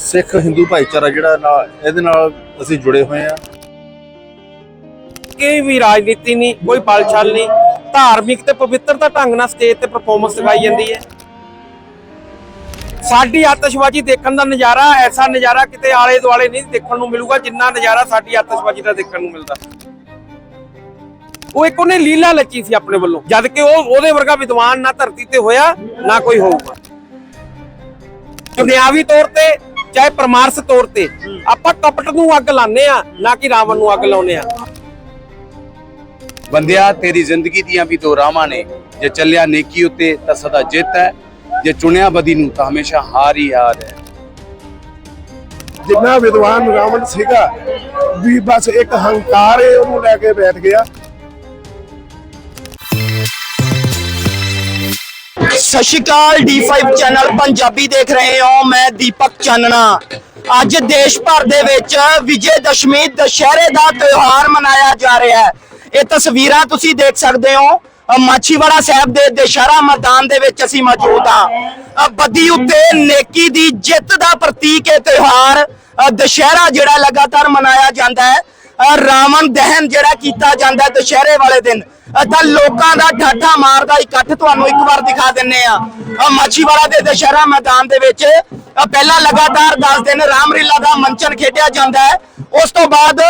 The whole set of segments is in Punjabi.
ਸਿੱਖ ਹਿੰਦੂ ਭਾਈਚਾਰਾ ਜਿਹੜਾ ਨਾਲ ਇਹਦੇ ਨਾਲ ਅਸੀਂ ਜੁੜੇ ਹੋਏ ਆ ਕੋਈ ਵੀ ਰਾਜਨੀਤੀ ਨਹੀਂ, ਕੋਈ ਬਲਛਲ ਨਹੀਂ, ਧਾਰਮਿਕ ਤੇ ਪਵਿੱਤਰਤਾ ਢੰਗ ਨਾਲ ਸਟੇਜ ਤੇ ਪਰਫਾਰਮੈਂਸ ਦਿਖਾਈ ਜਾਂਦੀ ਹੈ। ਸਾਡੀ ਆਤਿਸ਼ਬਾਜ਼ੀ ਦੇਖਣ ਦਾ ਨਜ਼ਾਰਾ, ਐਸਾ ਨਜ਼ਾਰਾ ਕਿਤੇ ਆਲੇ ਦੁਆਲੇ ਨਹੀਂ ਦੇਖਣ ਨੂੰ ਮਿਲੂਗਾ, ਜਿੰਨਾ ਨਜ਼ਾਰਾ ਸਾਡੀ ਆਤਿਸ਼ਬਾਜ਼ੀ ਦਾ ਦੇਖਣ ਨੂੰ ਮਿਲਦਾ। ਉਹ ਇੱਕ ਉਹਨੇ ਲੀਲਾ ਲੱਚੀ ਸੀ ਆਪਣੇ ਵੱਲੋਂ, ਜਦ ਕਿ ਉਹ ਉਹਦੇ ਵਰਗਾ ਵਿਦਵਾਨ ਨਾ ਧਰਤੀ ਤੇ ਹੋਇਆ, ਨਾ ਕੋਈ ਹੋਊਗਾ। ਦੁਨਿਆਵੀ ਤੌਰ ਤੇ ਚਾਹੇ ਪਰਮਾਰਸ ਤੌਰ ਤੇ ਆਪਾਂ ਕਪਟ ਨੂੰ ਅੱਗ ਲਾਉਂਦੇ ਆ ਨਾ ਕਿ ਰਾਵਣ ਨੂੰ ਅੱਗ ਲਾਉਂਦੇ ਆ ਬੰਦਿਆ ਤੇਰੀ ਜ਼ਿੰਦਗੀ ਦੀਆਂ ਵੀ ਦੋ ਰਾਹਾਂ ਨੇ। ਜੇ ਚੱਲਿਆ ਨੇਕੀ ਉਤੇ ਤਾਂ ਸਦਾ ਜਿੱਤ ਹੈ। ਜੇ ਚੁਣਿਆ ਬਦੀ ਨੂੰ ਤਾਂ ਹਮੇਸ਼ਾ ਹਾਰ ਹੀ ਹਾਰ ਹੈ। ਜਿੰਨਾ ਵਿਦਵਾਨ ਰਾਵਣ ਸੀਗਾ ਵੀ ਬਸ ਇੱਕ ਹੰਕਾਰ ਏ ਉਹਨੂੰ ਲੈ ਕੇ ਬੈਠ ਗਿਆ। ਸਤਿ ਸ਼੍ਰੀ ਅਕਾਲ D5 ਚੈਨਲ ਪੰਜਾਬੀ ਦੇਖ ਰਹੇ ਹੋ, ਮੈਂ ਦੀਪਕ ਚਾਨਣਾ। ਅੱਜ ਦੇਸ਼ ਭਰ ਦੇ ਵਿੱਚ ਵਿਜੇ ਦਸ਼ਮੀ ਦੁਸ਼ਹਿਰੇ ਦਾ ਤਿਉਹਾਰ ਮਨਾਇਆ ਜਾ ਰਿਹਾ ਹੈ। ਇਹ ਤਸਵੀਰਾਂ ਤੁਸੀਂ ਦੇਖ ਸਕਦੇ ਹੋ। ਮਾਛੀਵਾੜਾ ਸਾਹਿਬ ਦੇ ਦੁਸ਼ਹਿਰਾ ਮੈਦਾਨ ਦੇ ਵਿੱਚ ਅਸੀਂ ਮੌਜੂਦ ਹਾਂ। ਬੱਦੀ ਉੱਤੇ ਨੇਕੀ ਦੀ ਜਿੱਤ ਦਾ ਪ੍ਰਤੀਕ ਇਹ ਤਿਉਹਾਰ ਦੁਸ਼ਹਿਰਾ ਜਿਹੜਾ ਲਗਾਤਾਰ ਮਨਾਇਆ ਜਾਂਦਾ ਹੈ। ਰਾਵਣ ਦਹਨ ਜਿਹੜਾ ਕੀਤਾ ਜਾਂਦਾ ਦੁਸ਼ਹਿਰੇ ਵਾਲੇ ਦਿਨ। ਤਾਂ ਲੋਕਾਂ ਦਾ ਠਾਠਾ ਮਾਰਦਾ ਇਕੱਠ ਤੁਹਾਨੂੰ ਇੱਕ ਵਾਰ ਦਿਖਾ ਦਿੰਨੇ ਆ। ਅ, ਮਾਛੀਵਾੜਾ ਦੇ ਦੁਸ਼ਹਿਰਾ ਮੈਦਾਨ ਦੇ ਵਿੱਚ ਪਹਿਲਾਂ ਲਗਾਤਾਰ 10 ਦਿਨ ਰਾਮਲੀਲਾ ਦਾ ਮੰਚਨ ਖੇਡਿਆ ਜਾਂਦਾ ਹੈ। ਉਸ ਤੋਂ ਬਾਅਦ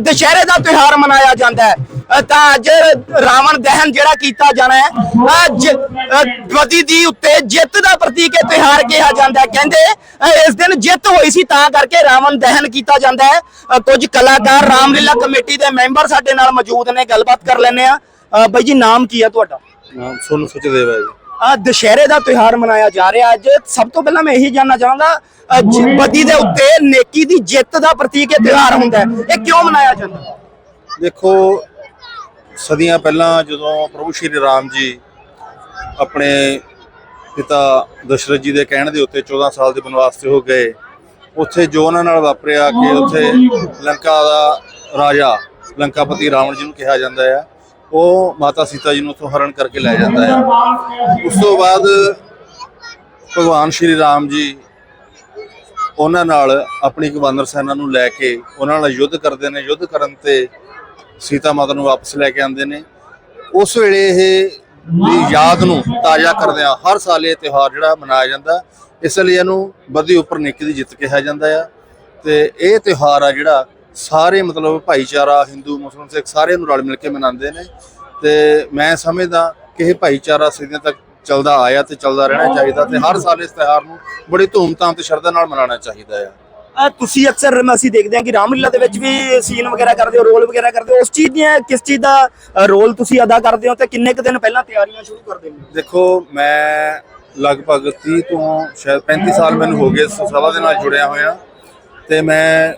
ਦੁਸ਼ਹਿਰੇ ਦਾ ਤਿਉਹਾਰ ਮਨਾਇਆ ਜਾਂਦਾ ਹੈ। ਤਾਂ ਅੱਜ ਰਾਵਣ ਦਹਨ ਜਿਹੜਾ ਕੀਤਾ ਜਾਣਾ ਹੈ ਅੱਜ ਬਦੀ ਦੀ ਉੱਤੇ ਜਿੱਤ ਦਾ ਪ੍ਰਤੀਕ ਇਹ ਤਿਉਹਾਰ ਕਿਹਾ ਜਾਂਦਾ ਹੈ। ਕਹਿੰਦੇ ਇਸ ਦਿਨ ਜਿੱਤ ਹੋਈ ਸੀ ਤਾਂ ਕਰਕੇ ਰਾਵਣ ਦਹਨ ਕੀਤਾ ਜਾਂਦਾ ਹੈ। ਕੁਝ ਕਲਾਕਾਰ ਰਾਮਲੀਲਾ ਕਮੇਟੀ ਦੇ ਮੈਂਬਰ ਸਾਡੇ ਨਾਲ ਮੌਜੂਦ ਨੇ ਗੱਲਬਾਤ ਕਰ ਲੈਂਦੇ ਆ ਬਾਈ ਜੀ ਨਾਮ ਕੀ ਆ ਤੁਹਾਡਾ? ਨਾਮ ਸੋਨੂੰ ਸੁਚਦੇਵ ਹੈ ਜੀ। ਆ ਦੁਸ਼ਹਿਰੇ ਦਾ ਤਿਉਹਾਰ ਮਨਾਇਆ ਜਾ ਰਿਹਾ ਅੱਜ। ਸਭ ਤੋਂ ਪਹਿਲਾਂ ਮੈਂ ਇਹੀ ਜਾਨਣਾ ਚਾਹਾਂਗਾ ਬਦੀ ਦੇ ਉੱਤੇ ਨੇਕੀ ਦੀ ਜਿੱਤ ਦਾ ਪ੍ਰਤੀਕ ਇਹ ਤਿਉਹਾਰ ਹੁੰਦਾ ਹੈ। ਇਹ ਕਿਉਂ ਮਨਾਇਆ ਜਾਂਦਾ? ਦੇਖੋ ਸਦੀਆਂ ਪਹਿਲਾਂ ਜਦੋਂ ਪ੍ਰਭੂ ਸ਼੍ਰੀ ਰਾਮ ਜੀ ਆਪਣੇ ਪਿਤਾ ਦਸ਼ਰਥ ਜੀ ਦੇ ਕਹਿਣ ਦੇ ਉੱਤੇ 14 ਸਾਲ ਦੇ ਬਨਵਾਸ ਤੇ ਹੋ ਗਏ, ਉੱਥੇ ਜੋ ਉਹਨਾਂ ਨਾਲ ਵਾਪਰਿਆ ਕਿ ਉੱਥੇ ਲੰਕਾ ਦਾ ਰਾਜਾ, ਲੰਕਾਪਤੀ ਰਾਵਣ ਜੀ ਨੂੰ ਕਿਹਾ ਜਾਂਦਾ ਹੈ ਉਹ ਮਾਤਾ ਸੀਤਾ ਜੀ ਨੂੰ ਉੱਥੋਂ ਹਰਨ ਕਰਕੇ ਲੈ ਜਾਂਦਾ ਹੈ ਉਸ ਤੋਂ ਬਾਅਦ ਭਗਵਾਨ ਸ਼੍ਰੀ ਰਾਮ ਜੀ ਉਹਨਾਂ ਨਾਲ ਆਪਣੀ ਇੱਕ ਵਾਨਰ ਸੈਨਾ ਨੂੰ ਲੈ ਕੇ ਉਹਨਾਂ ਨਾਲ ਯੁੱਧ ਕਰਦੇ ਨੇ। ਯੁੱਧ ਕਰਨ ਤੇ ਸੀਤਾ ਮਾਤਾ ਨੂੰ ਵਾਪਸ ਲੈ ਕੇ ਆਉਂਦੇ ਨੇ। ਉਸ ਵੇਲੇ ਇਹ ਦੀ ਯਾਦ ਨੂੰ ਤਾਜ਼ਾ ਕਰਦਿਆਂ ਹਰ ਸਾਲ ਇਹ ਤਿਉਹਾਰ ਜਿਹੜਾ ਮਨਾਇਆ ਜਾਂਦਾ। ਇਸ ਲਈ ਇਹਨੂੰ ਬਦੀ ਉੱਪਰ ਨੇਕੀ ਦੀ ਜਿੱਤ ਕਿਹਾ ਜਾਂਦਾ ਆ। ਤੇ ਇਹ ਤਿਉਹਾਰ ਆ ਜਿਹੜਾ ਸਾਰੇ ਮਤਲਬ ਭਾਈਚਾਰਾ, ਹਿੰਦੂ, ਮੁਸਲਮਾਨ, ਸਿੱਖ ਸਾਰੇ ਨੂੰ ਰਲ ਮਿਲ ਕੇ ਮਨਾਉਂਦੇ ਨੇ। ਤੇ ਮੈਂ ਸਮਝਦਾ ਕਿ ਇਹ ਭਾਈਚਾਰਾ ਸਦੀਆਂ ਤੱਕ ਚੱਲਦਾ ਆਇਆ ਤੇ ਚੱਲਦਾ ਰਹਿਣਾ ਚਾਹੀਦਾ ਤੇ ਹਰ ਸਾਲ ਇਸ ਤਿਉਹਾਰ ਨੂੰ ਬੜੀ ਧੂਮਧਾਮ ਤੇ ਸ਼ਰਧਾ ਨਾਲ ਮਨਾਉਣਾ ਚਾਹੀਦਾ ਆ। ਤੁਸੀਂ ਅਕਸਰ ਅਸੀਂ ਦੇਖਦੇ ਹਾਂ ਕਿ ਰਾਮਲੀਲਾ ਦੇ ਵਿੱਚ ਵੀ ਸੀਨ ਵਗੈਰਾ ਕਰਦੇ ਹੋ, ਰੋਲ ਵਗੈਰਾ ਕਰਦੇ ਹੋ। ਉਸ ਚੀਜ਼ ਦੀਆਂ ਕਿਸ ਚੀਜ਼ ਦਾ ਰੋਲ ਤੁਸੀਂ ਅਦਾ ਕਰਦੇ ਹੋ ਤੇ ਕਿੰਨੇ ਕੁ ਦਿਨ ਪਹਿਲਾਂ ਤਿਆਰੀਆਂ ਸ਼ੁਰੂ ਕਰ ਦਿੰਦੇ ਹੋ? ਦੇਖੋ, ਮੈਂ ਲਗਭਗ 30 ਤੋਂ ਸ਼ਾਇਦ 35 ਸਾਲ ਮੈਨੂੰ ਹੋ ਗਏ ਸਭਾ ਦੇ ਨਾਲ ਜੁੜਿਆ ਹੋਇਆ। ਤੇ ਮੈਂ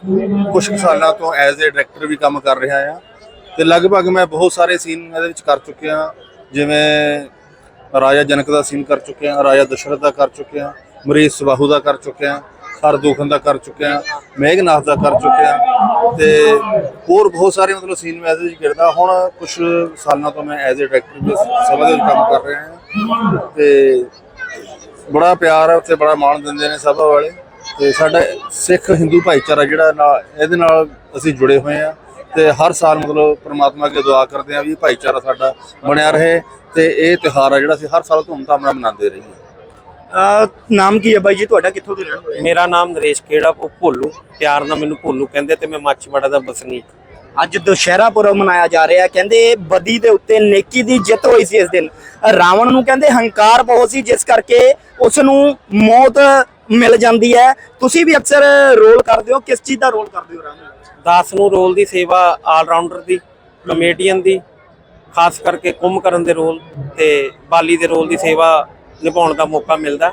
ਕੁਝ ਕੁ ਸਾਲਾਂ ਤੋਂ ਐਜ਼ ਅ ਡਾਇਰੈਕਟਰ ਵੀ ਕੰਮ ਕਰ ਰਿਹਾ ਆ ਤੇ ਲਗਭਗ ਮੈਂ ਬਹੁਤ ਸਾਰੇ ਸੀਨ ਇਹਦੇ ਵਿੱਚ ਕਰ ਚੁੱਕਿਆ ਜਿਵੇਂ ਰਾਜਾ ਜਨਕ ਦਾ ਸੀਨ ਕਰ ਚੁੱਕਿਆ ਰਾਜਾ ਦਸ਼ਰਥ ਦਾ ਕਰ ਚੁੱਕਿਆ ਮਰੀਜ਼ ਸਵਾਹੂ ਦਾ ਕਰ ਚੁੱਕਿਆ ਹਰ ਦੋਖਨ ਦਾ ਕਰ ਚੁੱਕਿਆ, ਮੇਘਨਾਥ ਦਾ ਕਰ ਚੁੱਕਿਆ ਤੇ ਹੋਰ ਬਹੁਤ ਸਾਰੇ ਮਤਲਬ ਸੀਨ ਮੈਂ ਇਹਦੇ ਵਿੱਚ ਹੁਣ ਕੁਝ ਸਾਲਾਂ ਤੋਂ ਮੈਂ ਐਜ਼ ਅ ਡਾਇਰੈਕਟਰ ਵੀ ਸਭਾ ਦੇ ਵਿੱਚ ਕੰਮ ਕਰ ਰਿਹਾ ਹਾਂ ਤੇ ਬੜਾ ਪਿਆਰ ਹੈ ਉੱਥੇ, ਬੜਾ ਮਾਣ ਦਿੰਦੇ ਨੇ ਸਭਾ ਵਾਲੇ ਤੇ ਸਾਡਾ ਸਿੱਖ ਹਿੰਦੂ ਭਾਈਚਾਰਾ ਜਿਹੜਾ ਨਾਲ ਇਹਦੇ ਨਾਲ ਅਸੀਂ ਜੁੜੇ ਹੋਏ ਆ ਤੇ ਹਰ ਸਾਲ ਮਤਲਬ ਪ੍ਰਮਾਤਮਾ ਅੱਗੇ ਦੁਆ ਕਰਦੇ ਆ ਵੀ ਭਾਈਚਾਰਾ ਸਾਡਾ ਬਣਿਆ ਰਹੇ ਤੇ ਇਹ ਤਿਉਹਾਰ ਆ ਜਿਹੜਾ ਅਸੀਂ ਹਰ ਸਾਲ ਧੂਮਧਾਮ ਨਾਲ ਮਨਾਉਂਦੇ ਰਹੀਏ। ਨਾਮ ਕੀ ਹੈ ਬਾਈ ਜੀ? ਤੁਹਾਡਾ ਕਿੱਥੋਂ ਦੇ ਰਹਿਣ ਵਾਲੇ? ਮੇਰਾ ਨਾਮ ਨਰੇਸ਼ ਖੇੜਾ ਉਹ ਭੋਲੂ। ਪਿਆਰ ਨਾਲ ਮੈਨੂੰ ਭੋਲੂ ਕਹਿੰਦੇ ਤੇ ਮੈਂ ਮਾਛੀਵਾੜਾ ਦਾ ਵਸਨੀਕ। ਅੱਜ ਦੁਸ਼ਹਿਰਾ ਪੁਰਬ ਮਨਾਇਆ ਜਾ ਰਿਹਾ ਹੈ। ਕਹਿੰਦੇ ਬਦੀ ਦੇ ਉੱਤੇ ਨੇਕੀ ਦੀ ਜਿੱਤ ਹੋਈ ਸੀ ਇਸ ਦਿਨ। ਰਾਵਣ ਨੂੰ ਕਹਿੰਦੇ ਹੰਕਾਰ ਬਹੁਤ ਸੀ ਜਿਸ ਕਰਕੇ ਉਸ ਨੂੰ ਮੌਤ ਮਿਲ ਜਾਂਦੀ ਹੈ। ਤੁਸੀਂ ਵੀ ਅਕਸਰ ਰੋਲ ਕਰਦੇ ਹੋ। ਕਿਸ ਚੀਜ਼ ਦਾ ਰੋਲ ਕਰਦੇ ਹੋ ਰਾਵਣ? ਦਾਸ ਨੂੰ ਰੋਲ ਦੀ ਸੇਵਾ ਆਲ ਰਾਊਂਡਰ ਦੀ ਕਮੇਡੀਅਨ ਦੀ ਖਾਸ ਕਰਕੇ ਕੁੰਭਕਰਨ ਦੇ ਰੋਲ ਤੇ ਬਾਲੀ ਦੇ ਰੋਲ ਦੀ ਸੇਵਾ ਨਿਭਾਉਣ ਦਾ ਮੌਕਾ ਮਿਲਦਾ।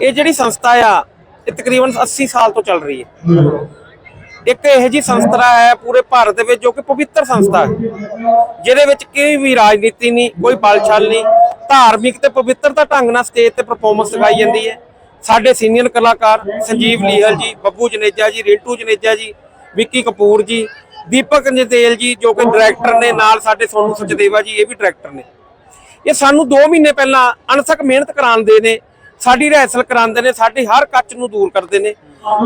ਇਹ ਜਿਹੜੀ ਸੰਸਥਾ ਆ, ਇਹ ਤਕਰੀਬਨ 80 ਸਾਲ ਤੋਂ ਚੱਲ ਰਹੀ ਹੈ। ਇੱਕ ਇਹੋ ਜੀ ਸੰਸਥਾ ਹੈ ਪੂਰੇ ਭਾਰਤ ਦੇ ਵਿੱਚ ਜੋ ਕਿ ਪਵਿੱਤਰ ਸੰਸਥਾ ਹੈ, ਜਿਹਦੇ ਵਿੱਚ ਕੋਈ ਵੀ ਰਾਜਨੀਤੀ ਨਹੀਂ, ਕੋਈ ਬਲਛਲ ਨਹੀਂ, ਧਾਰਮਿਕ ਤੇ ਪਵਿੱਤਰਤਾ ਢੰਗ ਨਾਲ ਸਟੇਜ ਤੇ ਪਰਫਾਰਮੈਂਸ ਦਿਖਾਈ ਜਾਂਦੀ ਹੈ। ਸਾਡੇ ਸੀਨੀਅਰ ਕਲਾਕਾਰ ਸੰਜੀਵ ਲੀਹਲ ਜੀ, ਬੱਬੂ ਜਨੇਜਾ ਜੀ, ਰਿੰਟੂ ਜਨੇਜਾ ਜੀ, ਵਿੱਕੀ ਕਪੂਰ ਜੀ, ਦੀਪਕ ਜਤੇਲ ਜੀ, ਜੋ ਕਿ ਡਾਇਰੈਕਟਰ ਨੇ, ਨਾਲ ਸਾਡੇ ਸੋਨੂ ਸਚਦੇਵਾ ਜੀ, ਇਹ ਵੀ ਡਾਇਰੈਕਟਰ ਨੇ। ਇਹ ਸਾਨੂੰ 2 ਮਹੀਨੇ ਪਹਿਲਾਂ ਅਣਸਕ ਮਿਹਨਤ ਕਰਾਉਂਦੇ ਨੇ, ਸਾਡੀ ਰਿਹਰਸਲ ਕਰਾਉਂਦੇ ਨੇ, ਸਾਡੀ ਹਰ ਕੱਚ ਨੂੰ ਦੂਰ ਕਰਦੇ ਨੇ।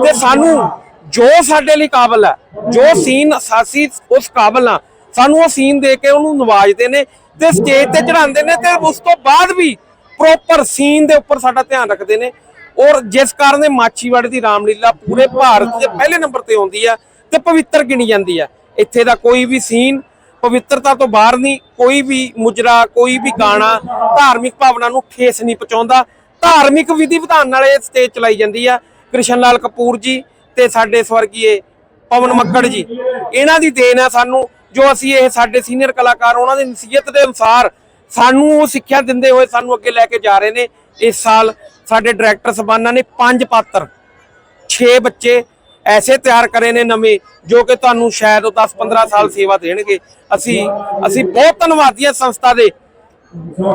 ਤੇ ਸਾਨੂੰ ਜੋ ਸਾਡੇ ਲਈ ਕਾਬਲ ਹੈ ਜੋ ਸੀਨ ਸਾਸੀ ਉਸ ਕਾਬਲ ਆ, ਸਾਨੂੰ ਉਹ ਸੀਨ ਦੇ ਕੇ ਉਹਨੂੰ ਨਵਾਜਦੇ ਨੇ ਤੇ ਸਟੇਜ ਤੇ ਚੜਾਉਂਦੇ ਨੇ ਤੇ ਉਸ ਤੋਂ ਬਾਅਦ ਵੀ ਪ੍ਰੋਪਰ ਸੀਨ ਦੇ ਉੱਪਰ ਸਾਡਾ ਧਿਆਨ ਰੱਖਦੇ ਨੇ। ਔਰ ਜਿਸ ਕਾਰਨ ਇਹ ਮਾਛੀਵਾੜੇ ਦੀ ਰਾਮਲੀਲਾ ਪੂਰੇ ਭਾਰਤ ਦੇ ਪਹਿਲੇ ਨੰਬਰ ਤੇ ਆਉਂਦੀ ਆ ਤੇ ਪਵਿੱਤਰ ਗਿਣੀ ਜਾਂਦੀ ਆ। ਇੱਥੇ ਦਾ ਕੋਈ ਵੀ ਸੀਨ ਪਵਿੱਤਰਤਾ ਤੋਂ ਬਾਹਰ ਨਹੀਂ, ਕੋਈ ਵੀ ਮੁਜਰਾ, ਕੋਈ ਵੀ ਗਾਣਾ ਧਾਰਮਿਕ ਭਾਵਨਾ ਨੂੰ ਠੇਸ ਨਹੀਂ ਪਹੁੰਚਾਉਂਦਾ। ਧਾਰਮਿਕ ਵਿਧੀ ਵਿਧਾਨ ਨਾਲ ਇਹ ਸਟੇਜ ਚਲਾਈ ਜਾਂਦੀ ਆ। ਕ੍ਰਿਸ਼ਨ ਲਾਲ ਕਪੂਰ ਜੀ ਤੇ ਸਾਡੇ ਸਵਰਗੀਏ ਪਵਨ ਮੱਕੜ ਜੀ। ਇਹਨਾਂ ਦੀ ਦੇਣ ਆ ਸਾਨੂੰ, ਜੋ ਅਸੀਂ ਇਹ ਸਾਡੇ ਸੀਨੀਅਰ ਕਲਾਕਾਰ, ਉਹਨਾਂ ਦੀ ਨਸੀਹਤ ਦੇ ਅਨੁਸਾਰ ਸਾਨੂੰ ਉਹ ਸਿੱਖਿਆ ਦਿੰਦੇ ਹੋਏ ਸਾਨੂੰ ਅੱਗੇ ਲੈ ਕੇ ਜਾ ਰਹੇ ਨੇ। ਇਸ ਸਾਲ ਸਾਡੇ ਡਾਇਰੈਕਟਰ ਸਬਾਨਾ ਨੇ ਪੰਜ ਪਾਤਰ 6 ਬੱਚੇ ਐਸੇ ਤਿਆਰ ਕਰੇ ਨੇ ਨਵੇਂ ਜੋ ਕਿ ਤੁਹਾਨੂੰ ਸ਼ਾਇਦ ਉਹ 10-15 ਸਾਲ ਸੇਵਾ ਦੇਣਗੇ। ਅਸੀਂ ਅਸੀਂ ਬਹੁਤ ਧੰਨਵਾਦੀ ਹਾਂ ਸੰਸਥਾ ਦੇ।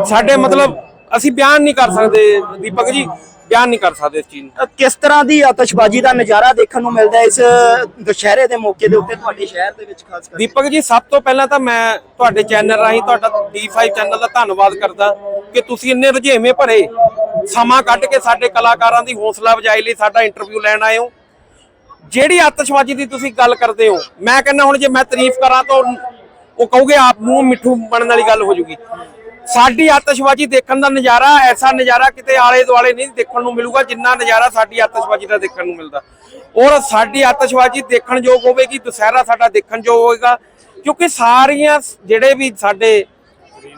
ਸਾਡੇ ਮਤਲਬ ਅਸੀਂ ਬਿਆਨ ਨਹੀਂ ਕਰ ਸਕਦੇ ਦੀਪਕ ਜੀ ਬਿਆਨ ਨਹੀਂ ਕਰ ਸਕਦੇ ਇਸ ਚੀਜ਼ ਨੂੰ। ਕਿਸ ਤਰ੍ਹਾਂ ਦੀ ਆਤਿਸ਼ਬਾਜ਼ੀ ਦਾ ਨਜ਼ਾਰਾ ਦੇਖਣ ਨੂੰ ਮਿਲਦਾ ਇਸ ਦੁਸ਼ਹਿਰੇ ਦੇ ਮੌਕੇ ਦੇ ਉੱਤੇ ਤੁਹਾਡੇ ਸ਼ਹਿਰ ਦੇ ਵਿੱਚ ਖਾਸ ਕਰਕੇ? ਦੀਪਕ ਜੀ ਸਭ ਤੋਂ ਪਹਿਲਾਂ ਤਾਂ ਮੈਂ ਤੁਹਾਡੇ ਚੈਨਲ ਰਾਹੀਂ ਤੁਹਾਡਾ D5 ਚੈਨਲ ਦਾ ਧੰਨਵਾਦ ਕਰਦਾ ਕਿ ਤੁਸੀਂ ਇੰਨੇ ਰੁਝੇਵੇਂ ਭਰੇ ਸਮਾਂ ਕੱਢ ਕੇ ਸਾਡੇ ਕਲਾਕਾਰਾਂ ਦੀ ਹੌਸਲਾ ਅਫਜ਼ਾਈ ਲਈ ਸਾਡਾ ਇੰਟਰਵਿਊ ਲੈਣ ਆਏ ਹੋ। ਜਿਹੜੀ ਆਤਿਸ਼ਬਾਜ਼ੀ ਦੀ ਤੁਸੀਂ ਗੱਲ ਕਰਦੇ ਹੋ, ਮੈਂ ਕਹਿੰਦਾ ਹੁਣ ਜੇ ਮੈਂ ਤਾਰੀਫ ਕਰਾਂ ਤਾਂ ਉਹ ਕਹੋਗੇ, ਆਪ ਮੂੰਹ ਮਿੱਠੂ ਬਣਨ ਵਾਲੀ ਗੱਲ ਹੋ ਜੂਗੀ। ਸਾਡੀ ਆਤਿਸ਼ਬਾਜ਼ੀ ਦੇਖਣ ਦਾ ਨਜ਼ਾਰਾ ਐਸਾ ਨਜ਼ਾਰਾ ਕਿਤੇ ਆਲੇ ਦੁਆਲੇ ਨਹੀਂ ਦੇਖਣ ਨੂੰ ਮਿਲੂਗਾ, ਜਿੰਨਾ ਨਜ਼ਾਰਾ ਸਾਡੀ ਆਤਿਸ਼ਬਾਜ਼ੀ ਦਾ ਦੇਖਣ ਨੂੰ ਮਿਲਦਾ। ਔਰ ਸਾਡੀ ਆਤਿਸ਼ਬਾਜ਼ੀ ਦੇਖਣ ਯੋਗ ਹੋਵੇਗੀ, ਦੁਸਹਿਰਾ ਸਾਡਾ ਦੇਖਣ ਯੋਗ ਹੋਵੇਗਾ, ਕਿਉਂਕਿ ਸਾਰੀਆਂ ਜਿਹੜੇ ਵੀ ਸਾਡੇ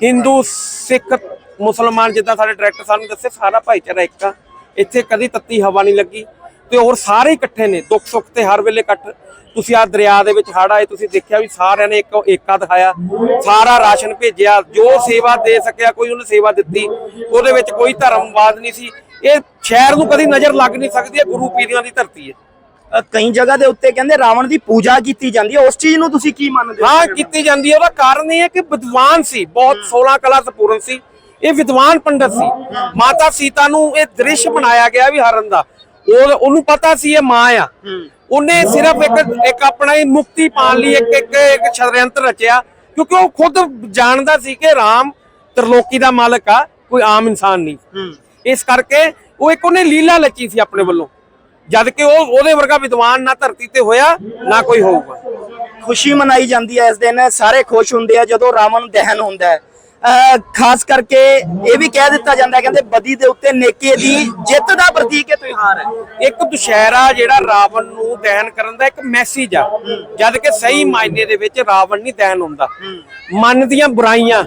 ਹਿੰਦੂ, ਸਿੱਖ, ਮੁਸਲਮਾਨ ਜਿੱਦਾਂ ਸਾਡੇ ਡਾਇਰੈਕਟਰ ਸਾਨੂੰ ਦੱਸੇ ਸਾਰਾ ਭਾਈਚਾਰਾ ਇੱਕ ਆ। ਇੱਥੇ ਕਦੀ ਤੱਤੀ ਹਵਾ ਨਹੀਂ ਲੱਗੀ। ਤੇ ਹੋਰ ਸਾਰੇ ਇਕੱਠੇ ਨੇ ਦੁੱਖ ਸੁੱਖ ਤੇ ਹਰ ਵੇਲੇ ਇਕੱਠ। ਤੁਸੀਂ ਆ ਦਰਿਆ ਦੇ ਵਿੱਚ ਹੜ੍ਹ ਆਏ ਤੁਸੀਂ ਦੇਖਿਆ ਵੀ ਸਾਰਿਆਂ ਨੇ ਇੱਕ ਏਕਾ ਦਿਖਾਇਆ। ਸਾਰਾ ਰਾਸ਼ਨ ਭੇਜਿਆ ਜੋ ਸੇਵਾ ਦੇ ਸਕਿਆ ਕੋਈ ਉਹਨੇ ਸੇਵਾ ਦਿੱਤੀ। ਉਹਦੇ ਵਿੱਚ ਕੋਈ ਧਰਮਵਾਦ ਨਹੀਂ ਸੀ। ਇਹ ਸ਼ਹਿਰ ਨੂੰ ਕਦੀ ਨਜ਼ਰ ਲੱਗ ਨਹੀਂ ਸਕਦੀ ਇਹ ਗੁਰੂ ਪੀਰਾਂ ਦੀ ਧਰਤੀ ਹੈ। ਕਈ ਜਗ੍ਹਾ ਦੇ ਉੱਤੇ ਕਹਿੰਦੇ ਰਾਵਣ ਦੀ ਪੂਜਾ ਕੀਤੀ ਜਾਂਦੀ ਹੈ। ਉਸ ਚੀਜ਼ ਨੂੰ ਤੁਸੀਂ ਕੀ ਮੰਨਦੇ ਹੋ? ਹਾਂ ਕੀਤੀ ਜਾਂਦੀ ਹੈ। ਉਹਦਾ ਕਾਰਨ ਇਹ ਹੈ ਕਿ ਵਿਦਵਾਨ ਸੀ ਬਹੁਤ 16 ਕਲਾ ਸੰਪੂਰਨ ਸੀ। ਇਹ ਵਿਦਵਾਨ ਪੰਡਤ ਸੀ। ਮਾਤਾ ਸੀਤਾ ਨੂੰ ਇਹ ਦ੍ਰਿਸ਼ ਬਣਾਇਆ ਗਿਆ ਵੀ ਹਰਨ ਦਾ। ਉਹ ਉਹਨੂੰ ਪਤਾ ਸੀ ਇਹ ਮਾਂ ਆ। ਉਹਨੇ ਸਿਰਫ ਇੱਕ ਇੱਕ ਆਪਣਾ ਹੀ ਮੁਕਤੀ ਪਾਣ ਲਈ ਇੱਕ ਇੱਕ ਇੱਕ ਛੜਯੰਤਰ ਰਚਿਆ। ਕਿਉਂਕਿ ਉਹ ਖੁਦ ਜਾਣਦਾ ਸੀ ਕਿ ਰਾਮ ਤਰਲੋਕੀ ਦਾ ਮਾਲਕ ਆ ਕੋਈ ਆਮ ਇਨਸਾਨ ਨਹੀਂ। ਇਸ ਕਰਕੇ ਉਹ ਇੱਕ ਉਹਨੇ ਲੀਲਾ ਰਚੀ ਸੀ ਆਪਣੇ ਵੱਲੋਂ। ਜਦ ਕਿ ਉਹ ਉਹਦੇ ਵਰਗਾ ਵਿਦਵਾਨ ਨਾ ਧਰਤੀ ਤੇ ਹੋਇਆ ਨਾ ਕੋਈ ਹੋਊਗਾ। ਖੁਸ਼ੀ ਮਨਾਈ ਜਾਂਦੀ ਹੈ ਇਸ ਦਿਨ ਸਾਰੇ ਖੁਸ਼ ਹੁੰਦੇ ਆ ਜਦੋਂ ਰਾਵਣ ਦਹਨ ਹੁੰਦਾ ਹੈ। ਖਾਸ ਕਰਕੇ ਇਹ ਵੀ ਕਹਿ ਦਿੱਤਾ ਜਾਂਦਾ ਕਹਿੰਦੇ ਬਦੀ ਦੇ ਉੱਤੇ ਨੇਕੀ ਦੀ ਜਿੱਤ ਦਾ ਪ੍ਰਤੀਕ ਇਹ ਤਿਉਹਾਰ ਹੈ। ਇੱਕ ਦੁਸ਼ਹਿਰਾ ਜਿਹੜਾ ਰਾਵਣ ਨੂੰ ਦਹਨ ਕਰਨ ਦਾ ਇੱਕ ਮੈਸੇਜ ਆ। ਜਦ ਕਿ ਸਹੀ ਮਾਇਨੇ ਦੇ ਵਿੱਚ ਰਾਵਣ ਨਹੀਂ ਦਹਨ ਹੁੰਦਾ। ਮਨ ਦੀਆਂ ਬੁਰਾਈਆਂ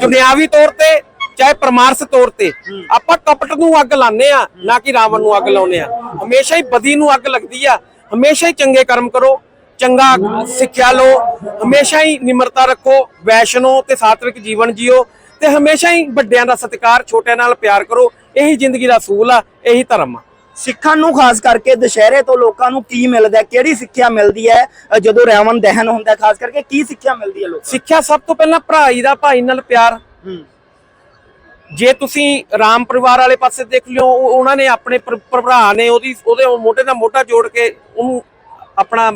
ਦੁਨਿਆਵੀ ਤੌਰ ਤੇ, ਚਾਹੇ ਪਰਮਾਰਥ ਤੌਰ ਤੇ, ਆਪਾਂ ਕਪਟ ਨੂੰ ਅੱਗ ਲਾਉਂਦੇ ਆ ਨਾ ਕਿ ਰਾਵਣ ਨੂੰ ਅੱਗ ਲਾਉਂਦੇ ਆ ਹਮੇਸ਼ਾ ਹੀ ਬਦੀ ਨੂੰ ਅੱਗ ਲੱਗਦੀ ਆ। ਹਮੇਸ਼ਾ ਹੀ ਚੰਗੇ ਕਰਮ ਕਰੋ। ਚੰਗਾ ਸਿੱਖਿਆ ਲਓ ਹਮੇਸ਼ਾ ਹੀ ਨਿਮਰਤਾ ਰੱਖੋ ਵੈਸ਼ਨੋ ਤੇ ਸਾਤਵਿਕ ਜੀਵਨ ਜੀਓ ਤੇ ਹਮੇਸ਼ਾ ਹੀ ਵੱਡਿਆਂ ਦਾ ਸਤਿਕਾਰ ਛੋਟਿਆਂ ਨਾਲ ਪਿਆਰ ਕਰੋ ਇਹੀ ਜ਼ਿੰਦਗੀ ਦਾ ਅਸੂਲ ਆ ਇਹੀ ਧਰਮ ਆ। ਸਿੱਖਾਂ ਨੂੰ ਖਾਸ ਕਰਕੇ ਦੁਸ਼ਹਿਰੇ ਤੋਂ ਲੋਕਾਂ ਨੂੰ ਕੀ ਮਿਲਦਾ ਹੈ? ਕਿਹੜੀ ਸਿੱਖਿਆ ਮਿਲਦੀ ਹੈ? ਜਦੋਂ ਰਾਵਣ ਦਹਨ ਹੁੰਦਾ ਹੈ ਖਾਸ ਕਰਕੇ ਕੀ ਸਿੱਖਿਆ ਮਿਲਦੀ ਹੈ ਲੋਕਾਂ ਸਿੱਖਿਆ ਸਭ ਤੋਂ ਪਹਿਲਾਂ ਭਰਾਈ ਦਾ ਭਾਈ ਨਾਲ ਪਿਆਰ। ਜੇ ਤੁਸੀਂ ਰਾਮ ਪਰਿਵਾਰ ਵਾਲੇ ਪਾਸੇ ਦੇਖ ਲਿਓ ਉਹ- ਉਹਨਾਂ ਨੇ ਆਪਣੇ ਭਰ- ਭਰਾ ਨੇ ਉਹਦੀ ਉਹਦੇ ਮੋਢੇ ਨਾਲ ਮੋਢਾ ਜੋੜ ਕੇ ਉਹਨੂੰ ਆਪਣਾ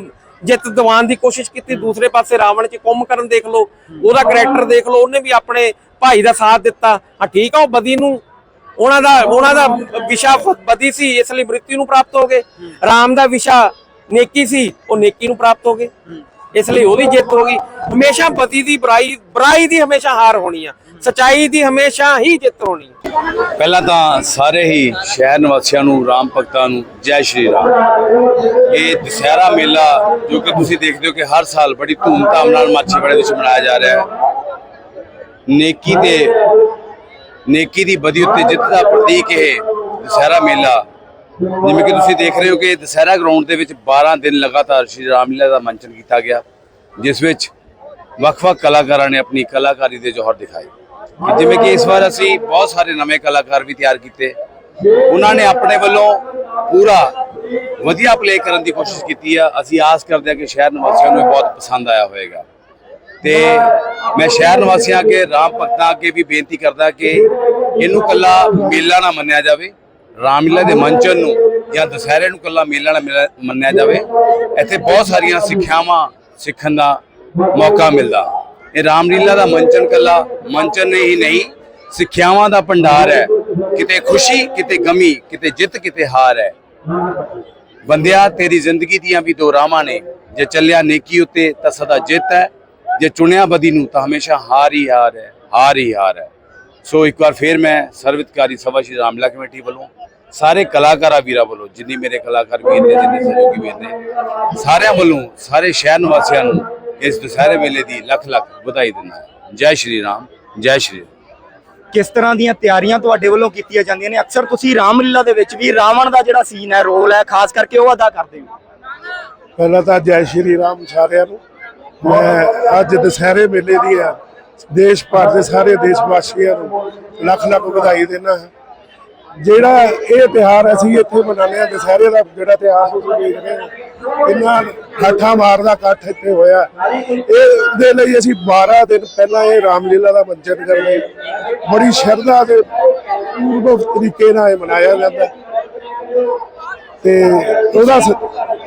ਜਿੱਤ ਦਿਵਾਉਣ ਦੀ ਕੋਸ਼ਿਸ਼ ਕੀਤੀ, ਦੂਸਰੇ ਪਾਸੇ ਰਾਵਣ ਚ ਕੁੰਭਕਰਨ ਦੇਖ ਲਓ, ਉਹਦਾ ਕੈਰੈਕਟਰ ਦੇਖ ਲਓ, ਉਹਨੇ ਵੀ ਆਪਣੇ ਭਾਈ ਦਾ ਸਾਥ ਦਿੱਤਾ। ਹਾਂ, ਠੀਕ ਆ, ਉਹ ਬਦੀ ਨੂੰ, ਉਹਨਾਂ ਦਾ ਉਹਨਾਂ ਦਾ ਵਿਸ਼ਾ ਬਦੀ ਸੀ, ਇਸ ਲਈ ਮ੍ਰਿਤੂ ਨੂੰ ਪ੍ਰਾਪਤ ਹੋ ਗਏ। ਰਾਮ ਦਾ ਵਿਸ਼ਾ ਨੇਕੀ ਸੀ, ਉਹ ਨੇਕੀ ਨੂੰ ਪ੍ਰਾਪਤ ਹੋ ਗਏ। ਇਸ ਲਈ ਉਹਦੀ ਜਿੱਤ ਹੋ ਗਈ। ਹਮੇਸ਼ਾ ਬਦੀ ਦੀ ਬੁਰਾਈ ਬੁਰਾਈ ਦੀ ਹਮੇਸ਼ਾ ਹਾਰ ਹੋਣੀ ਆ। ਸਚਾਈ ਦੀ ਹਮੇਸ਼ਾ ਹੀ ਜਿੱਤ ਹੋਣੀ ਪਹਿਲਾਂ ਤਾਂ ਸਾਰੇ ਹੀ ਸ਼ਹਿਰ ਨਿਵਾਸੀਆਂ ਨੂੰ, ਰਾਮ ਭਗਤਾਂ ਨੂੰ ਜੈ ਸ਼੍ਰੀ ਰਾਮ। ਇਹ ਦੁਸਹਿਰਾ ਮੇਲਾ ਜੋ ਕਿ ਤੁਸੀਂ ਦੇਖਦੇ ਹੋ ਕਿ ਹਰ ਸਾਲ ਬੜੀ ਧੂਮਧਾਮ ਨਾਲ ਮਾਛੀਵਾੜੇ ਵਿੱਚ ਮਨਾਇਆ ਜਾ ਰਿਹਾ ਹੈ। ਨੇਕੀ ਤੇ ਨੇਕੀ ਦੀ ਬਦੀ ਉੱਤੇ ਜਿੱਤ ਦਾ ਪ੍ਰਤੀਕ ਇਹ ਦੁਸਹਿਰਾ ਮੇਲਾ ਜਿਵੇਂ ਕਿ ਤੁਸੀਂ ਦੇਖ ਰਹੇ ਹੋ ਕਿ ਦੁਸਹਿਰਾ ਗਰਾਊਂਡ ਦੇ ਵਿੱਚ 12 ਦਿਨ ਲਗਾਤਾਰ ਸ਼੍ਰੀ ਰਾਮਲੀਲਾ ਦਾ ਮੰਚਨ ਕੀਤਾ ਗਿਆ, ਜਿਸ ਵਿੱਚ ਵੱਖ-ਵੱਖ ਕਲਾਕਾਰਾਂ ਨੇ ਆਪਣੀ ਕਲਾਕਾਰੀ ਦੇ ਜੋਹਰ ਦਿਖਾਏ। ਜਿਵੇਂ ਕਿ ਇਸ ਵਾਰ ਅਸੀਂ ਬਹੁਤ ਸਾਰੇ ਨਵੇਂ ਕਲਾਕਾਰ ਵੀ ਤਿਆਰ ਕੀਤੇ। ਉਹਨਾਂ ਨੇ ਆਪਣੇ ਵੱਲੋਂ ਪੂਰਾ ਵਧੀਆ ਪਲੇ ਕਰਨ ਦੀ ਕੋਸ਼ਿਸ਼ ਕੀਤੀ ਆ। ਅਸੀਂ ਆਸ ਕਰਦੇ ਹਾਂ ਕਿ ਸ਼ਹਿਰ ਨਿਵਾਸੀਆਂ ਨੂੰ ਇਹ ਬਹੁਤ ਪਸੰਦ ਆਇਆ ਹੋਵੇਗਾ। ਤੇ ਮੈਂ ਸ਼ਹਿਰ ਨਿਵਾਸੀਆਂ ਅੱਗੇ, ਰਾਮ ਭਗਤਾਂ ਅੱਗੇ ਵੀ ਬੇਨਤੀ ਕਰਦਾ ਕਿ ਇਹਨੂੰ ਕੱਲਾ ਮੇਲਾ ਨਾ ਮੰਨਿਆ ਜਾਵੇ। ਰਾਮਲੀਲਾ ਦੇ ਮੰਚਨ ਨੂੰ ਜਾਂ ਦੁਸਹਿਰੇ ਨੂੰ ਕੱਲਾ ਮੇਲਾ ਨਾ ਮੰਨਿਆ ਜਾਵੇ, ਇੱਥੇ ਬਹੁਤ ਸਾਰੀਆਂ ਸਿੱਖਿਆਵਾਂ ਸਿੱਖਣ ਦਾ ਮੌਕਾ ਮਿਲਦਾ। ਇਹ ਰਾਮਲੀਲਾ ਦਾ ਮੰਚਨ ਕੱਲਾ ਮੰਚਨ ਹੀ ਨਹੀਂ, ਸਿੱਖਿਆਵਾਂ ਦਾ ਭੰਡਾਰ ਹੈ। ਕਿਤੇ ਖੁਸ਼ੀ, ਕਿਤੇ ਗਮੀ, ਕਿਤੇ ਜਿੱਤ, ਕਿਤੇ ਹਾਰ ਹੈ। ਬੰਦਿਆ, ਤੇਰੀ ਜ਼ਿੰਦਗੀ ਦੀਆਂ ਵੀ ਦੋ ਰਾਹਾਂ ਨੇ। ਜੇ ਚੱਲਿਆ ਨੇਕੀ ਉੱਤੇ ਤਾਂ ਸਦਾ ਜਿੱਤ ਹੈ। ਜੇ ਚੁਣਿਆ ਬਦੀ ਨੂੰ ਤਾਂ ਹਮੇਸ਼ਾ ਹਾਰ ਹੀ ਹਾਰ ਹੈ, ਹਾਰ ਹੀ ਹਾਰ ਹੈ। ਸੋ ਇੱਕ ਵਾਰ ਫੇਰ ਮੈਂ ਸਰਵਿਤਕਾਰੀ ਸਭਾ ਸ਼੍ਰੀ ਰਾਮਲਾ ਕਮੇਟੀ ਵੱਲੋਂ ਸਾਰੇ ਕਲਾਕਾਰਾਂ ਵੀਰਾਂ ਵੱਲੋਂ ਜਿੰਨੀ ਮੇਰੇ ਕਲਾਕਾਰ ਵੀਰ ਨੇ ਜਿੰਨੇ ਸਹਿਯੋਗੀ ਵੀਰ ਨੇ ਸਾਰਿਆਂ ਵੱਲੋਂ ਸਾਰੇ ਸ਼ਹਿਰ ਨਿਵਾਸੀਆਂ ਨੂੰ ਇਸ ਦੁਸਹਿਰੇ ਮੇਲੇ ਦੀ ਲੱਖ ਲੱਖ ਵਧਾਈ ਦਿੰਦਾ ਜੈ ਸ਼੍ਰੀ ਰਾਮ ਜੈ ਸ਼੍ਰੀ ਕਿਸ ਤਰ੍ਹਾਂ ਦੀਆਂ ਤਿਆਰੀਆਂ ਤੁਹਾਡੇ ਵੱਲੋਂ ਕੀਤੀਆਂ ਜਾਂਦੀਆਂ ਨੇ? ਅਕਸਰ ਤੁਸੀਂ ਰਾਮਲੀਲਾ ਦੇ ਵਿੱਚ ਵੀ ਰਾਵਣ ਦਾ ਜਿਹੜਾ ਸੀਨ ਹੈ ਰੋਲ ਹੈ ਖਾਸ ਕਰਕੇ ਉਹ ਅਦਾ ਕਰਦੇ ਹੋ। ਪਹਿਲਾਂ ਤਾਂ ਜੈ ਸ਼੍ਰੀ ਰਾਮ ਸਾਰਿਆਂ ਨੂੰ। ਮੈਂ ਅੱਜ ਦੁਸਹਿਰੇ ਮੇਲੇ ਦੀ ਆ ਦੇਸ਼ ਭਰ ਦੇ ਸਾਰੇ ਦੇਸ਼ ਵਾਸੀਆਂ ਨੂੰ ਲੱਖ ਲੱਖ ਵਧਾਈ ਦੇਣਾ ਹੈ। ਜਿਹੜਾ ਇਹ ਤਿਹਾਰ ਅਸੀਂ ਇੱਥੇ ਮਨਾਉਂਦੇ ਹਾਂ, ਦੁਸਹਿਰੇ ਦਾ ਜਿਹੜਾ ਤਿਹਾਰ ਤੁਸੀਂ ਦੇਖ ਰਹੇ ਹੋ ਇੰਨਾ ਠਾਠਾ ਮਾਰਦਾ ਇਕੱਠ ਇੱਥੇ ਹੋਇਆ। ਇਹ ਦੇ ਲਈ ਅਸੀਂ 12 ਦਿਨ ਪਹਿਲਾਂ ਇਹ ਰਾਮਲੀਲਾ ਦਾ ਮੰਚਨ ਕਰਦੇ ਬੜੀ ਸ਼ਰਧਾ ਦੇ ਪੂਰਵ ਤਰੀਕੇ ਨਾਲ ਇਹ ਮਨਾਇਆ ਜਾਂਦਾ। ਤੇ ਉਹਦਾ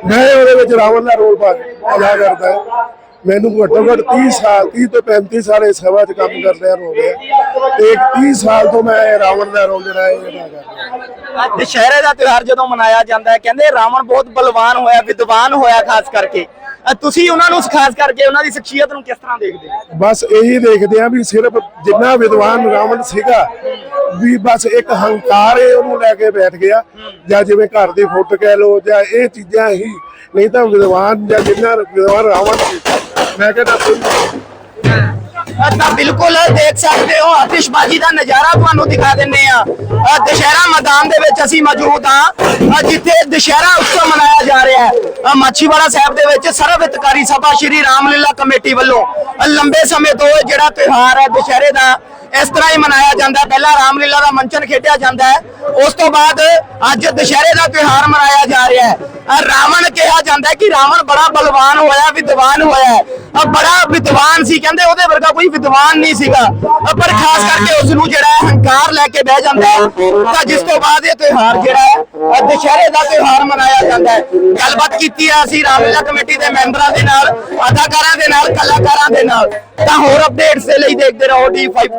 ਮੈਂ ਉਹਦੇ ਵਿੱਚ ਰਾਵਣ ਦਾ ਰੋਲ ਪਾ, ਅਦਾ ਕਰਦਾ। ਹਾਂ। ਮੈਨੂੰ ਘੱਟੋ ਘੱਟ 30 ਸਾਲ 30 ਤੋਂ 35 ਸਾਲ ਇਸ ਸਭਾ 'ਚ ਕੰਮ ਕਰਦਿਆਂ ਹੋ ਗਿਆ ਤੇ ਇੱਕ 30 ਸਾਲ ਤੋਂ ਮੈਂ ਇਹ ਰਾਵਣ ਦਾ ਰੋਲ ਜਿਹੜਾ ਇਹ ਅਦਾ ਕਰ ਰਿਹਾ। ਦੁਸ਼ਹਿਰੇ ਦਾ ਤਿਉਹਾਰ ਜਦੋਂ ਮਨਾਇਆ ਜਾਂਦਾ ਹੈ ਕਹਿੰਦੇ ਰਾਵਣ ਬਹੁਤ ਬਲਵਾਨ ਹੋਇਆ ਵਿਦਵਾਨ ਹੋਇਆ ਖਾਸ ਕਰਕੇ। ਤੁਸੀਂ ਉਹਨਾਂ ਨੂੰ ਖਾਸ ਕਰਕੇ ਉਹਨਾਂ ਦੀ ਸ਼ਖਸੀਅਤ ਨੂੰ ਕਿਸ ਤਰ੍ਹਾਂ ਦੇਖਦੇ ਬਸ ਇਹੀ ਦੇਖਦੇ ਆ ਵੀ ਸਿਰਫ ਜਿੰਨਾ ਵਿਦਵਾਨ ਰਾਵਣ ਸੀਗਾ ਵੀ ਬਸ ਇੱਕ ਹੰਕਾਰ ਏ ਉਹਨੂੰ ਲੈ ਕੇ ਬੈਠ ਗਿਆ। ਜਾਂ ਜਿਵੇਂ ਘਰ ਦੀ ਫੁੱਟ ਕਹਿ ਲੋ ਜਾਂ ਇਹ ਚੀਜ਼ਾਂ ਹੀ ਨਹੀਂ ਤਾਂ ਵਿਦਵਾਨ ਜਾਂ ਜਿੰਨਾ ਵਿਦਵਾਨ ਰਾਵਣ ਸੀ ਮੈਂ ਕਹਿੰਦਾ ਕੋਈ ਅ, ਤਾਂ ਬਿਲਕੁਲ ਦੇਖ ਸਕਦੇ ਹੋ ਆਤਿਸ਼ਬਾਜ਼ੀ ਦਾ ਨਜ਼ਾਰਾ ਤੁਹਾਨੂੰ ਦਿਖਾ ਦਿੰਨੇ ਆ ਦੁਸ਼ਹਿਰਾ ਮੈਦਾਨ ਦੇ ਵਿੱਚ ਅਸੀਂ ਮੌਜੂਦ ਹਾਂ। ਅ, ਜਿੱਥੇ ਦੁਸ਼ਹਿਰਾ ਉਤਸਵ ਮਨਾਇਆ ਜਾ ਰਿਹਾ ਹੈ। ਮਾਛੀਵਾੜਾ ਸਾਹਿਬ ਦੇ ਵਿੱਚ ਸਰਵ ਹਿਤਕਾਰੀ ਸਭਾ ਸ਼੍ਰੀ ਰਾਮਲੀਲਾ ਕਮੇਟੀ ਵੱਲੋਂ ਅ, ਲੰਬੇ ਸਮੇਂ ਤੋਂ ਇਹ ਜਿਹੜਾ ਤਿਉਹਾਰ ਹੈ ਦੁਸ਼ਹਿਰੇ ਦਾ ਇਸ ਤਰ੍ਹਾਂ ਹੀ ਮਨਾਇਆ ਜਾਂਦਾ ਪਹਿਲਾਂ ਰਾਮਲੀਲਾ ਦਾ ਮੰਚਨ ਖੇਡਿਆ ਜਾਂਦਾ ਹੈ। ਉਸ ਤੋਂ ਬਾਅਦ ਅੱਜ ਦੁਸ਼ਹਿਰੇ ਦਾ ਤਿਉਹਾਰ ਮਨਾਇਆ ਜਾ ਰਿਹਾ ਹੈ। ਰਾਵਣ ਕਿਹਾ ਜਾਂਦਾ ਹੈ ਕਿ ਰਾਵਣ ਬੜਾ ਬਲਵਾਨ ਹੋਇਆ, ਵਿਦਵਾਨ ਹੋਇਆ ਹੈ। ਬੜਾ ਵਿਦਵਾਨ ਸੀ, ਕਹਿੰਦੇ ਉਹਦੇ ਵਰਗਾ ਕੋਈ ਵਿਦਵਾਨ ਨਹੀਂ ਸੀਗਾ। ਪਰ ਖਾਸ ਕਰਕੇ ਉਸ ਨੂੰ ਜਿਹੜਾ ਹੰਕਾਰ ਲੈ ਕੇ ਬਹਿ ਜਾਂਦਾ ਹੈ। ਤਾਂ ਜਿਸ ਤੋਂ ਬਾਅਦ ਇਹ ਤਿਉਹਾਰ ਜਿਹੜਾ ਹੈ ਦੁਸ਼ਹਿਰੇ ਦਾ ਤਿਉਹਾਰ ਮਨਾਇਆ ਜਾਂਦਾ ਹੈ। ਗੱਲਬਾਤ ਕੀਤੀ ਹੈ ਅਸੀਂ ਰਾਮਲੀਲਾ ਕਮੇਟੀ ਦੇ ਮੈਂਬਰਾਂ ਦੇ ਨਾਲ, ਅਦਾਕਾਰਾਂ ਦੇ ਨਾਲ, ਕਲਾਕਾਰਾਂ ਦੇ ਨਾਲ। ਤਾਂ ਹੋਰ ਅਪਡੇਟਸ ਦੇ ਲਈ ਦੇਖਦੇ ਰਹੋ D5